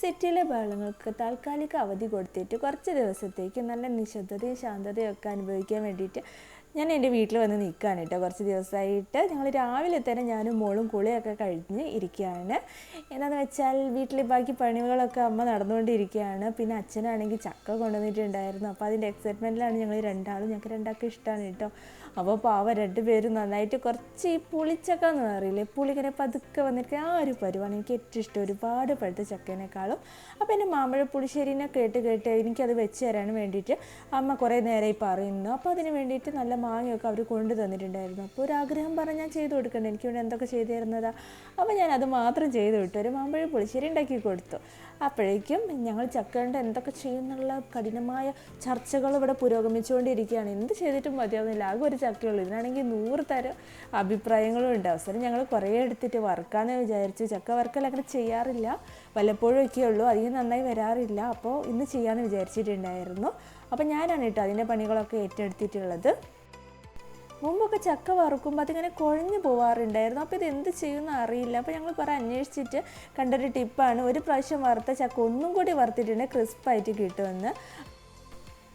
സിറ്റിയിലെ ബഹളങ്ങൾക്ക് താൽക്കാലിക അവധി കൊടുത്തിട്ട് കുറച്ച് ദിവസത്തേക്ക് നല്ല നിശബ്ദതയും ശാന്തതയും ഒക്കെ അനുഭവിക്കാൻ വേണ്ടിയിട്ട് ഞാൻ എന്റെ വീട്ടിൽ വന്ന് നിൽക്കുകയാണ് കേട്ടോ. കുറച്ച് ദിവസമായിട്ട് ഞങ്ങൾ രാവിലെ തന്നെ ഞാനും മോളും കുളിയൊക്കെ കഴിഞ്ഞ് ഇരിക്കുകയാണ്. എന്താണെന്ന് വെച്ചാൽ വീട്ടിലെ ബാക്കി പണികളൊക്കെ അമ്മ നടന്നുകൊണ്ടിരിക്കുകയാണ്. പിന്നെ അച്ഛനാണെങ്കിൽ ചക്ക കൊണ്ടുവന്നിട്ടുണ്ടായിരുന്നു. അപ്പോൾ അതിന്റെ എക്സൈറ്റ്മെന്റിലാണ് ഞങ്ങൾ രണ്ടാളും. ഞങ്ങൾക്ക് രണ്ടാൾക്കും ഇഷ്ടമാണ് കേട്ടോ. അപ്പോൾ പാവ രണ്ടുപേരും നന്നായിട്ട് കുറച്ച് ഈ പുളിച്ചക്ക എന്ന് പറയില്ലേ? പുളിങ്ങനെ പതുക്കെ വന്നിട്ട് ആ ഒരു പരുവാണ് എനിക്ക് ഏറ്റവും ഇഷ്ടം. ഒരുപാട് പഴുത്ത ചക്കേനേക്കാളും. അപ്പോൾ എന്റെ മാമ്പഴ പുളിശ്ശേരിനെ കേട്ട് കേട്ട് എനിക്കത് വെച്ച് തരാൻ വേണ്ടിയിട്ട് അമ്മ കുറേ നേരമായി പറയുന്നു. അപ്പോൾ അതിന് വേണ്ടിയിട്ട് നല്ല മാങ്ങയൊക്കെ അവർ കൊണ്ടു തന്നിട്ടുണ്ടായിരുന്നു. അപ്പോൾ ഒരു ആഗ്രഹം പറഞ്ഞാൽ ചെയ്ത് കൊടുക്കണ്ടേ? എനിക്ക് വേണ്ടി എന്തൊക്കെ ചെയ്തു തരുന്നതാ അപ്പോൾ ഞാൻ അത് മാത്രം ചെയ്തു വിട്ടു. ഒരു മാമ്പഴ പുളിശ്ശേരി ഉണ്ടാക്കി കൊടുത്തു. അപ്പോഴേക്കും ഞങ്ങൾ ചക്കേണ്ട കൊണ്ട് എന്തൊക്കെ ചെയ്യുന്നുള്ള കഠിനമായ ചർച്ചകൾ ഇവിടെ പുരോഗമിച്ചുകൊണ്ടിരിക്കുകയാണ്. എന്ത് ചെയ്തിട്ടും മതിയാവുന്നില്ല. ആകെ ഒരു ചക്കയുള്ളൂ. ഇതിനാണെങ്കിൽ നൂറ് തരം അഭിപ്രായങ്ങളും ഉണ്ട്. അവസരം ഞങ്ങൾ കുറേ എടുത്തിട്ട് വറുക്കാമെന്ന് വിചാരിച്ചു. ചക്ക വറുക്കൽ അങ്ങനെ ചെയ്യാറില്ല. വല്ലപ്പോഴും ഒക്കെ ഉള്ളൂ. അധികം നന്നായി വരാറില്ല. അപ്പോൾ ഇന്ന് ചെയ്യാമെന്ന് വിചാരിച്ചിട്ടുണ്ടായിരുന്നു. അപ്പോൾ ഞാനാണ് കേട്ടോ അതിന്റെ പണികളൊക്കെ ഏറ്റെടുത്തിട്ടുള്ളത്. മുമ്പൊക്കെ ചക്ക വറുക്കുമ്പോൾ അതിങ്ങനെ കുഴഞ്ഞു പോവാറുണ്ടായിരുന്നു. അപ്പോൾ ഇത് എന്ത് ചെയ്യുമെന്ന് അറിയില്ല. അപ്പോൾ ഞങ്ങൾ കുറേ അന്വേഷിച്ചിട്ട് കണ്ടൊരു ടിപ്പാണ്. ഒരു പ്രാവശ്യം വറുത്ത ചക്ക ഒന്നും കൂടി വറുത്തിട്ടുണ്ടെങ്കിൽ ക്രിസ്പായിട്ട് കിട്ടുമെന്ന്.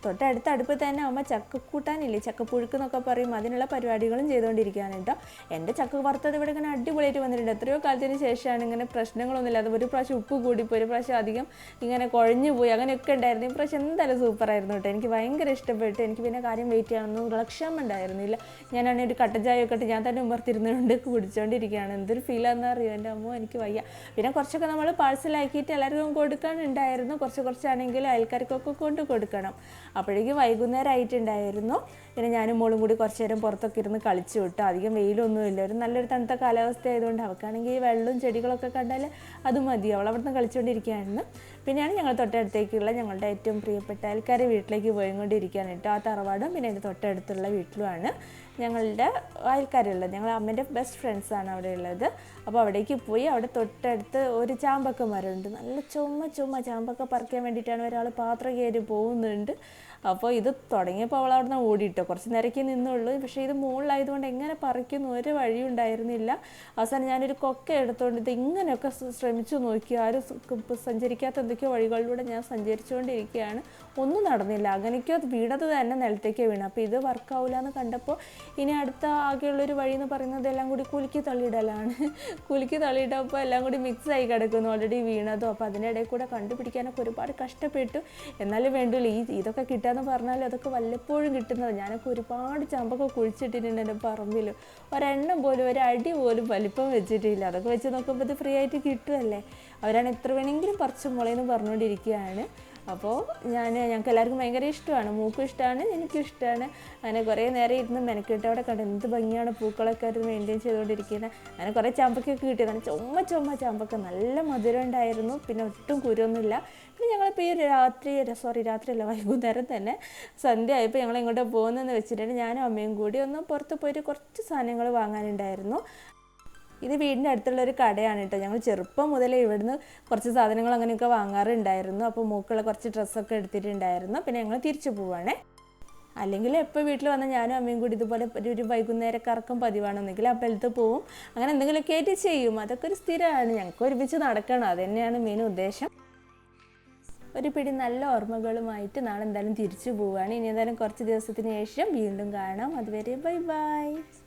തൊട്ടടുത്ത അടുപ്പ് തന്നെ അമ്മ ചക്കക്കൂട്ടാനില്ലേ ചക്കപ്പുഴുക്ക് എന്നൊക്കെ പറയും. അതിനുള്ള പരിപാടികളും ചെയ്തുകൊണ്ടിരിക്കുകയാണ് കേട്ടോ. എന്റെ ചക്ക വറുത്തത് ഇവിടെ ഇങ്ങനെ അടിപൊളിയായിട്ട് വന്നിട്ടുണ്ട്. എത്രയോ കാലത്തിന് ശേഷമാണ് ഇങ്ങനെ പ്രശ്നങ്ങളൊന്നുമില്ല. അത് ഒരു പ്രാവശ്യം ഉപ്പ് കൂടിപ്പോയി ഒരു പ്രാവശ്യം അധികം ഇങ്ങനെ കുഴഞ്ഞു പോയി. അങ്ങനെയൊക്കെ ഉണ്ടായിരുന്നു. ഈ പ്രാവശ്യം എന്തായാലും സൂപ്പറായിരുന്നു കേട്ടോ. എനിക്ക് ഭയങ്കര ഇഷ്ടപ്പെട്ടു. എനിക്ക് പിന്നെ കാര്യം വെയിറ്റ് ചെയ്യാനൊന്നും ലക്ഷ്യം ഉണ്ടായിരുന്നില്ല. ഞാനാണെങ്കിൽ ഒരു കട്ടൻ ചായ ഒക്കെ ഇട്ട് ഞാൻ തന്നെ ഉമർത്തിരുന്നുകൊണ്ട് കുടിച്ചുകൊണ്ടിരിക്കുകയാണ് എന്തൊരു ഫീലാണെന്ന് അറിയോ? എന്റെ അമ്മ എനിക്ക് വയ്യ. പിന്നെ കുറച്ചൊക്കെ നമ്മൾ പാഴ്സലാക്കിയിട്ട് എല്ലാവർക്കും കൊടുക്കാനുണ്ടായിരുന്നു. കുറച്ച് കുറച്ചാണെങ്കിൽ അയൽക്കാർക്കൊക്കെ കൊണ്ട് കൊടുക്കണം. അപ്പോഴേക്കും വൈകുന്നേരം ആയിട്ടുണ്ടായിരുന്നു പിന്നെ ഞാനും മോളും കൂടി കുറച്ച് നേരം പുറത്തൊക്കെ ഇരുന്ന് കളിച്ചു വിട്ടു. അധികം വെയിലൊന്നുമില്ല. ഒരു നല്ലൊരു തണുത്ത കാലാവസ്ഥ ആയതുകൊണ്ട് അവൾക്കാണെങ്കിൽ ഈ വെള്ളവും ചെടികളൊക്കെ കണ്ടാൽ അത് മതി. അവൾ അവിടുന്ന് കളിച്ചുകൊണ്ടിരിക്കുകയായിരുന്നു. പിന്നെയാണ് ഞങ്ങൾ തൊട്ടടുത്തേക്കുള്ള ഞങ്ങളുടെ ഏറ്റവും പ്രിയപ്പെട്ട അയൽക്കാരെ വീട്ടിലേക്ക് പോയിക്കൊണ്ടിരിക്കുകയാണ് കേട്ടോ. ആ തറവാടും പിന്നെ അതിന്റെ തൊട്ടടുത്തുള്ള വീട്ടിലുമാണ് ഞങ്ങളുടെ അയൽക്കാരുള്ളത്. ഞങ്ങൾ അമ്മേന്റെ ബെസ്റ്റ് ഫ്രണ്ട്സാണ് അവിടെ ഉള്ളത്. അപ്പോൾ അവിടേക്ക് പോയി അവിടെ തൊട്ടടുത്ത് ഒരു ചാമ്പക്ക മരമുണ്ട്. നല്ല ചുമ ചുമ ചാമ്പക്ക പറിക്കാൻ വേണ്ടിയിട്ടാണ് ഒരാൾ പാത്രം കയറി പോകുന്നുണ്ട്. അപ്പോൾ ഇത് തുടങ്ങിയപ്പോൾ അവൾ അവിടെ നിന്ന് ഓടിയിട്ടോ? കുറച്ച് നേരಕ್ಕೆ നിന്നുള്ളൂ. പക്ഷേ ഇത് മുകളിലായതുകൊണ്ട് എങ്ങനെ പറിക്കുന്നു? ഒരു വഴിയും ഉണ്ടായിരുന്നില്ല. അവസാനം ഞാനൊരു കൊക്ക എടുത്തുകൊണ്ട് ഇത് ഇങ്ങനെയൊക്കെ ശ്രമിച്ചു നോക്കി. ആരും സഞ്ചരിക്കാത്ത എന്തൊക്കെയോ വഴികളിലൂടെ ഞാൻ സഞ്ചരിച്ചുകൊണ്ടിരിക്കുകയാണ്. ഒന്നും നടന്നില്ല. അങ്ങനെയൊക്കെയോ അത് വീണത് തന്നെ നിലത്തേക്ക് വീണു. അപ്പോൾ ഇത് വർക്കാവില്ല എന്ന് കണ്ടപ്പോൾ ഇനി അടുത്ത ആകെയുള്ളൊരു വഴി എന്ന് പറയുന്നത് എല്ലാം കൂടി കുലുക്കി തള്ളിയിടലാണ്. കുലുക്കി തള്ളിയിട്ടപ്പോൾ എല്ലാം കൂടി മിക്സ് ആയി കിടക്കുന്നു. ഓൾറെഡി വീണതും? അപ്പോൾ അതിന്റെ ഇടയിൽ കൂടെ കണ്ടുപിടിക്കാനൊക്കെ ഒരുപാട് കഷ്ടപ്പെട്ടു. എന്നാലും വേണ്ടില്ല ഈ ഇതൊക്കെ കിട്ടാന്ന് പറഞ്ഞാൽ അതൊക്കെ വല്ലപ്പോഴും കിട്ടുന്നത്. ഞാനൊക്കെ ഒരുപാട് ചമ്പൊക്കെ കുഴിച്ചിട്ടിട്ടുണ്ട് എന്റെ പറമ്പിൽ ഒരെണ്ണം പോലും ഒരു അടി പോലും വലിപ്പം വെച്ചിട്ടില്ല. അതൊക്കെ വെച്ച് നോക്കുമ്പോൾ ഇത് ഫ്രീ ആയിട്ട് കിട്ടുമല്ലേ അവരാണ് എത്ര വേണമെങ്കിലും പറിച്ചു മുളയെന്ന് പറഞ്ഞുകൊണ്ടിരിക്കുകയാണ് അപ്പോൾ ഞാൻ ഞങ്ങൾക്ക് എല്ലാവർക്കും ഭയങ്കര ഇഷ്ടമാണ്. മൂക്കും ഇഷ്ടമാണ് എനിക്കും ഇഷ്ടമാണ് അങ്ങനെ കുറേ നേരം ഇരുന്ന് മെനക്കിട്ട് അവിടെ കണ്ട് എന്ത് ഭംഗിയാണ് പൂക്കളൊക്കെ അത് മെയിന്റെയിൻ ചെയ്തുകൊണ്ടിരിക്കുന്നത് അങ്ങനെ കുറേ ചമ്പക്കൊക്കെ കിട്ടിയതാണ് ചുമ ചുമ ചമ്പക്ക നല്ല മധുരം ഉണ്ടായിരുന്നു. പിന്നെ ഒട്ടും കുരുവൊന്നുമില്ല. പിന്നെ ഞങ്ങളിപ്പോൾ ഈ രാത്രി സോറി രാത്രിയല്ല വൈകുന്നേരം തന്നെ സന്ധ്യ ആയപ്പോൾ ഞങ്ങൾ ഇങ്ങോട്ട് പോകുന്നതെന്ന് വെച്ചിട്ടുണ്ടെങ്കിൽ ഞാനും അമ്മയും കൂടി ഒന്ന് പുറത്ത് പോയിട്ട് കുറച്ച് സാധനങ്ങൾ വാങ്ങാനുണ്ടായിരുന്നു. ഇത് വീടിന്റെ അടുത്തുള്ള ഒരു കടയാണ് കേട്ടോ. ഞങ്ങൾ ചെറുപ്പം മുതലേ ഇവിടുന്ന് കുറച്ച് സാധനങ്ങൾ അങ്ങനെയൊക്കെ വാങ്ങാറുണ്ടായിരുന്നു. അപ്പോൾ മൂക്കുള്ള കുറച്ച് ഡ്രസ്സൊക്കെ എടുത്തിട്ടുണ്ടായിരുന്നു. പിന്നെ ഞങ്ങൾ തിരിച്ചു പോവാണേ. അല്ലെങ്കിൽ എപ്പോൾ വീട്ടിൽ വന്ന ഞാനും അമ്മയും കൂടി ഇതുപോലെ ഒരു വൈകുന്നേരം കറക്കം പതിവാണെന്നെങ്കിൽ അമ്പലത്തിൽ പോവും. അങ്ങനെ എന്തെങ്കിലുമൊക്കെ ആയിട്ട് ചെയ്യും. അതൊക്കെ ഒരു സ്ഥിരമാണ്. ഞങ്ങൾക്ക് ഒരുമിച്ച് നടക്കണം. അത് തന്നെയാണ് മെയിൻ ഉദ്ദേശം. ഒരു പിടി നല്ല ഓർമ്മകളുമായിട്ട് നാളെ എന്തായാലും തിരിച്ചു പോവുകയാണ് ഇനി എന്തായാലും കുറച്ച് ദിവസത്തിന് ശേഷം വീണ്ടും കാണാം. അതുവരെ ബൈ ബൈ.